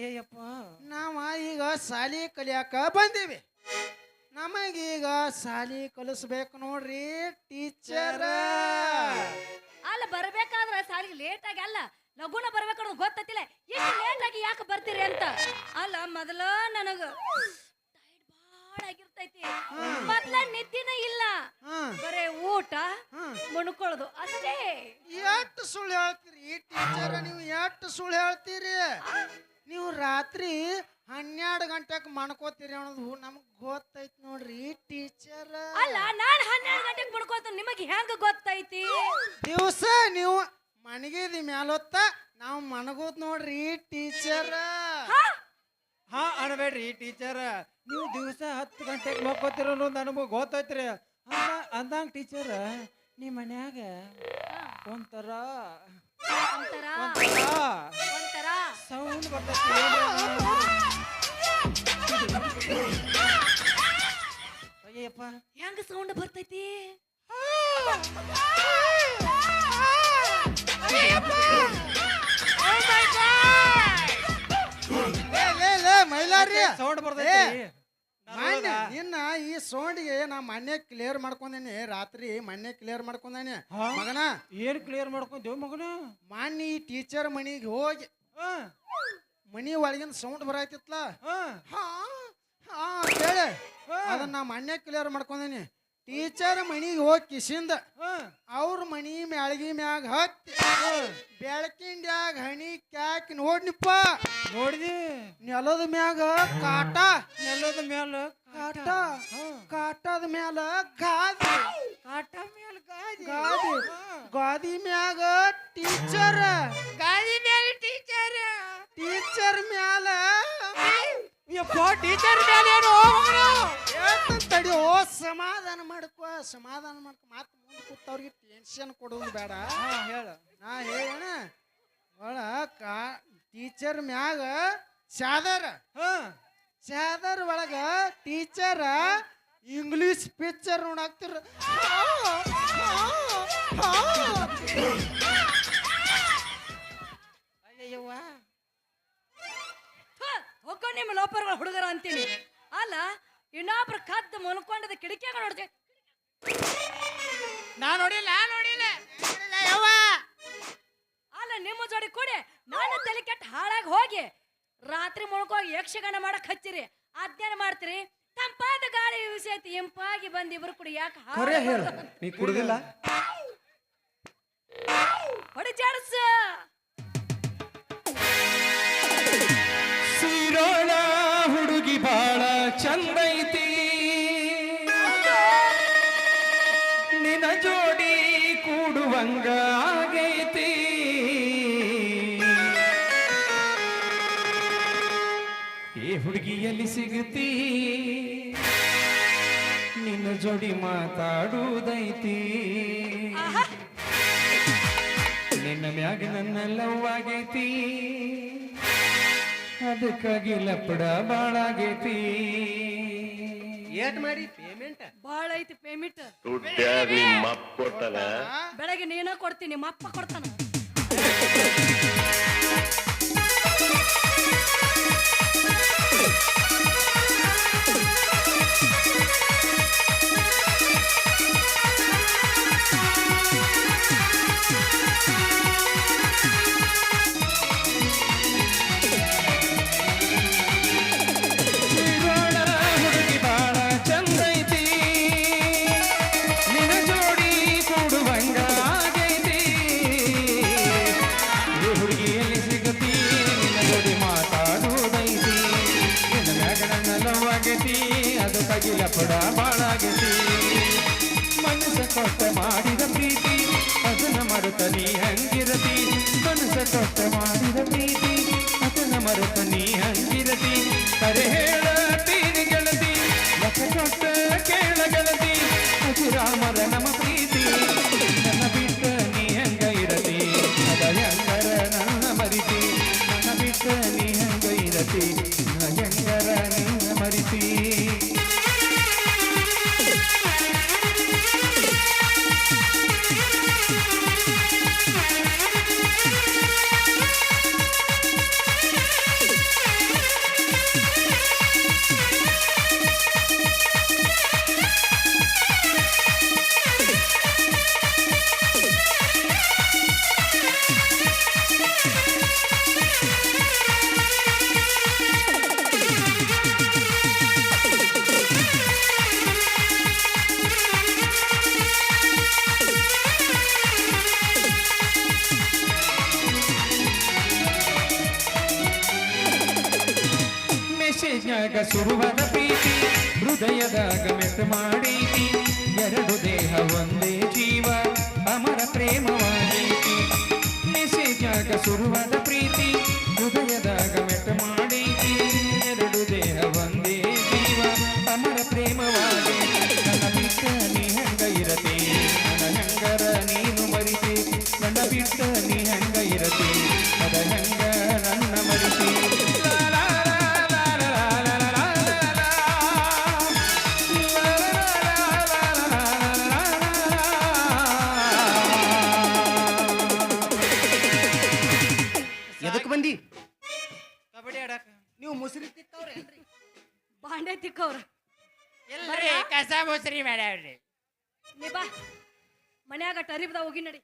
ಅಯ್ಯಯ್ಯಪ್ಪ. ನಾವ ಈಗ ಸಾಲಿ ಕಲಿಯಾಕ ಬಂದೀವಿ. ನಮಗೀಗ ಸಾಲಿ ಕಲಿಸ್ಬೇಕು ನೋಡ್ರಿ ಟೀಚರ್. ಅಲ್ಲ ಬರ್ಬೇಕಾದ್ರ ಸಾಲಿಗೆ ಲೇಟ್ ಆಗಿ ಅಲ್ಲ ಲಗುನ ಬರ್ಬೇಕು ಗೊತ್ತಿಲ್ಲ ಎಷ್ಟು ಲೇಟ್ ಆಗಿ ಯಾಕೆ ಬರ್ತೀರಿ ಅಂತ? ಅಲ್ಲ ಮೊದಲ ನನಗ ಬಹಳ ಆಗಿರ್ತೈತಿ. ಮೊದ್ಲ ನಿದ್ದಿನ ಇಲ್ಲ. ಬರೇ ಊಟ ಮುಣ್ಕೊಳ್ಳೋದು ಅಷ್ಟೇ. ಎಷ್ಟು ಸುಳ್ಳು ಹೇಳ್ತೀರಿ ಟೀಚರ್ ನೀವು ಎಷ್ಟು ಸುಳ್ಳು ಹೇಳ್ತೀರಿ? ನೀವು ರಾತ್ರಿ ಹನ್ನೆರಡು ಗಂಟೆಗೆ ಮಣ್ಕೋತೀರಿ ಅನ್ನೋದು ನಮಗ್ ಗೊತ್ತೈತಿ ನೋಡ್ರಿ ಟೀಚರ್ ಅಲ್ಲ ನಾನ್ ಹನ್ನೆರಡು ಗಂಟೆಗೆ ಮುಡ್ಕೋತ ನಿಮಗೆ ಹೆಂಗ ಗೊತ್ತೈತಿ? ದಿವಸ ನೀವು ಮನಗಿದಿ ಮ್ಯಾಲೊತ್ತ ನಾವು ಮನಗೋದ್ ನೋಡ್ರಿ ಟೀಚರ್ ಹಾ? ಅನ್ಬೇಡ್ರಿ ಟೀಚರ್ ನೀವು ದಿವಸ ಹತ್ತು ಗಂಟೆಗೆ ಮಕ್ಕೋತಿರೋ ನನಗೆ ಗೊತ್ತೈತ್ರಿ. ಅಂದ ಅಂದಂಗ ಟೀಚರ್ ನಿಮ್ಮ ಮನ್ಯಾಗ ಒಂಥರ? ಒಂಥರ ಸೌಂಡ್ ಬರ್ತೈತಿ ಅಯ್ಯಪ್ಪ ಹೆಂಗ ಸೌಂಡ್ ಬರ್ತೈತಿ? ಲೇ, ಲೇ, ಲೇ, ಮೈಲಾರಿ ಸೌಂಡ್ ಬರ್ತೈತಿ. ಮಾನ್ಯ ನಿನ್ನ ಈ ಸೌಂಡ್ಗೆ ನಾ ಮೊನ್ನೆ ಕ್ಲಿಯರ್ ಮಾಡ್ಕೊಂಡೇನಿ. ರಾತ್ರಿ ಮೊನ್ನೆ ಕ್ಲಿಯರ್ ಮಾಡ್ಕೊಂಡೇನಿ? ಮಗನ ಏನ್ ಕ್ಲಿಯರ್ ಮಾಡ್ಕೊಂತೇವ್ ಮಗನ? ಮಾನ್ಯ ಈ ಟೀಚರ್ ಮನಿಗೆ ಹೋಗಿ ಮನಿ ಒಳಗಿನ ಸೌಂಡ್ ಬರಾಯ್ತಿತ್ಲ ಹಾ. ಹಾ ಹೇಳಿ. ಅದನ್ನ ನಾ ಮೊನ್ನೆ ಕ್ಲಿಯರ್ ಮಾಡ್ಕೊಂಡೇನಿ. ಟೀಚರ್ ಮನಿಗೆ ಹೋಗಿ ಕಿಸಿಂದ ಹಾ. ಅವ್ರ ಮನಿ ಮ್ಯಾಳ್ಗಿ ಮ್ಯಾಗ ಹತ್ತಿ ಬೆಳಕಿಂಡ್ಯಾಗ ಹಣಿ ಕ್ಯಾಕ್ ನೋಡ್ನಿಪ್ಪ. ನೋಡಿದಿ. ನೆಲದ ಮ್ಯಾಗ ಕಾಟ. ನೆಲದ ಮ್ಯಾಲ ಕಾಟ. ಕಾಟದ ಮ್ಯಾಲ ಗಾದಿ. ಕಾಟ ಮ್ಯಾಲ ಗಾದಿ. ಗಾದಿ. ಗಾದಿ ಮ್ಯಾಗ ಟೀಚರ್ ಗಾದಿ ಟೀಚರ್ ಟೀಚರ್ ಮ್ಯಾಲ? ಯಪ್ಪ ಟೀಚರ್ ಮ್ಯಾಲ ಏನು? ತಡಿ ಓ ಸಮಾಧಾನ ಮಾಡ್ಕೋ ಸಮಾಧಾನ ಮಾಡ್ಕೊ. ಮಾತು ಮುಂದೆ ಕೂತವ್ರಿಗೆ ಟೆನ್ಷನ್ ಕೊಡೋದು ಬೇಡ. ಹಾ ಹೇಳ. ನಾ ಹೇಳಣ ಒಳ ಕಾ ಟೀಚರ್ ಮ್ಯಾಗ ಚಾದರ್. ಹಾ. ಚಾದರ್ ಒಳಗ ಟೀಚರ್ ಇಂಗ್ಲಿಷ್ ಪಿಕ್ಚರ್ ನೋಡಾಕ್ತಿರ ಅಯ್ಯವ್ವ ಹೋಗೋ ನಿಮ್ಮ ಲೋಪರ್ಗಳ ಹುಡುಗರ ಅಂತೀನಿ. ಅಲ್ಲ ಇನ್ನೊಬ್ರ ಕದ್ದು ಮುನ್ಕೊಂಡದ ಕಿಟಕಿಯಾಗ ನೋಡ್ದೆ ನಾ ನೋಡಿಲ್ಲ ನಾ ನೋಡಿಲ್ಲ. ಅಲ್ಲ ನಿಮ್ಮ ಜೋಡಿ ಕೊಡಿ ನಾನು ತಲೆ ಕೆಟ್ಟ ಹಾಳಾಗಿ ಹೋಗಿ ರಾತ್ರಿ ಮುಳ್ಕೋಗಿ ಯಕ್ಷಗಾನ ಮಾಡಕ್ ಹಚ್ಚಿರಿ. ಅಧ್ಯಯನ ಮಾಡ್ತೀರಿ? ತಂಪಾದ ಗಾಳಿ ವಿಷಯತಿ ಇಂಪಾಗಿ ಬಂದ್ ಇಬ್ರು ಕುಡಿ ಯಾಕೆ ಕರೆ ಹೇಳು. ನೀ ಕುಡ್ದಿಲ್ಲ? ಹೊಡಿ ಚಾಡ್ಸ ಚಂದೈತಿ ನಿನ ಜೋಡಿ ಕೂಡುವಂಗ ಆಗೈತಿ. ಈ ಹುಡುಗಿಯಲ್ಲಿ ಸಿಗುತ್ತಿ. ನಿನ್ನ ಜೋಡಿ ಮಾತಾಡುವುದೈತಿ. ನಿನ್ನ ಮ್ಯಾಗ ನನ್ನ ಲವ್ ಆಗೈತಿ. ಅದಕ್ಕಾಗಿ ಲಪ್ಪಡ ಬಾಳಾಗೈತಿ. ಏಟ್ ಮಾಡಿ ಪೇಮೆಂಟ್ ಬಾಳ ಐತಿ ಪೇಮೆಂಟ್ ದುಡ್ಡ್ಯಾಗ ನಿಮ್ಮ ಅಪ್ಪ ಕೊಟ್ಟನ? ಬೆಳಗ್ಗೆ ನೀನ ಕೊಡ್ತೀನಿ ಮಪ್ಪ ಅಪ್ಪ ಕೊಡ್ತಾನ. ನನ್ನ ಅದು ತಗಿಲ ಕೂಡ ಬಾಳಾಗೈತಿ. ಮನಸ್ಸ ಕೊಟ್ಟ ಮಾಡಿದ ಪ್ರೀತಿ, ಅದನ್ನ ಮರುತ ನೀ ಹಂಗಿರತಿ. ಮನಸ್ಸ ಕೊಟ್ಟ ಮಾಡಿದ ಪ್ರೀತಿ, ಅದನ್ನ ಮರುತ ನೀ ಹಂಗಿರತಿ. ಕರೆ ಮೆಸೇಜ್ನಾಗ ಸುರುವದ ಪ್ರೀತಿ, ಹೃದಯದಾಗ ಮೆತ್ತ ಮಾಡೀತಿ. ಎರಡು ದೇಹ ಒಂದೇ ಜೀವ, ಅಮರ ಪ್ರೇಮವಾಗೈತಿ. ಮೆಸೇಜ್ನಾಗ ಸುರುವದ ಪ್ರೀತಿ, ಹೃದಯದಾಗ ಮೆಟ್ ಮಾಡೈತಿ. ಎರಡು ದೇಹ ಒಂದೇ ಜೀವ, ಅಮರ ಪ್ರೇಮವಾಗೈತಿ. ನನ್ನ ಬಿಟ್ಟ ನೀ ಹೆಂಗ ಇರತಿ? ನನ್ನ ಹೆಂಗರ ನೀನು ಮರಿತಿ? ನನ್ನ ಬಿಟ್ಟ ನೀ ತಿಕ್ಕವ್ರ. ಇಲ್ರಿ ಕಸ ಮುಸ್ರಿ ಮಾಡ್ಯಾವ್ರಿ ನೀ ಬಾ ಮನ್ಯಾಗ ಟರಿಬ್ದ ಹೋಗಿ ನಡಿ.